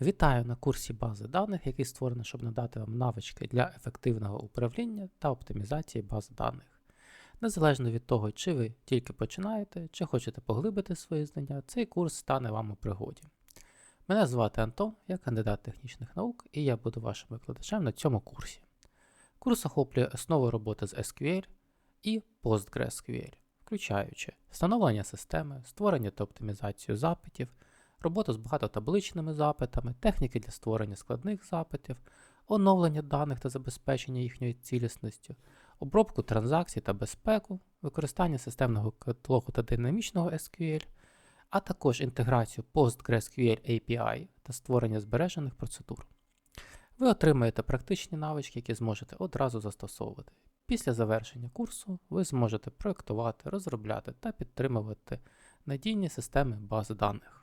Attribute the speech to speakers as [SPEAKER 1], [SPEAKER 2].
[SPEAKER 1] Вітаю на курсі бази даних, який створений, щоб надати вам навички для ефективного управління та оптимізації баз даних. Незалежно від того, чи ви тільки починаєте, чи хочете поглибити свої знання, цей курс стане вам у пригоді. Мене звати Антон, я кандидат технічних наук, і я буду вашим викладачем на цьому курсі. Курс охоплює основи роботи з SQL і PostgreSQL, включаючи встановлення системи, створення та оптимізацію запитів, роботу з багатотабличними запитами, техніки для створення складних запитів, оновлення даних та забезпечення їхньої цілісності, обробку транзакцій та безпеку, використання системного каталогу та динамічного SQL, а також інтеграцію PostgreSQL API та створення збережених процедур. Ви отримаєте практичні навички, які зможете одразу застосовувати. Після завершення курсу ви зможете проєктувати, розробляти та підтримувати надійні системи баз даних.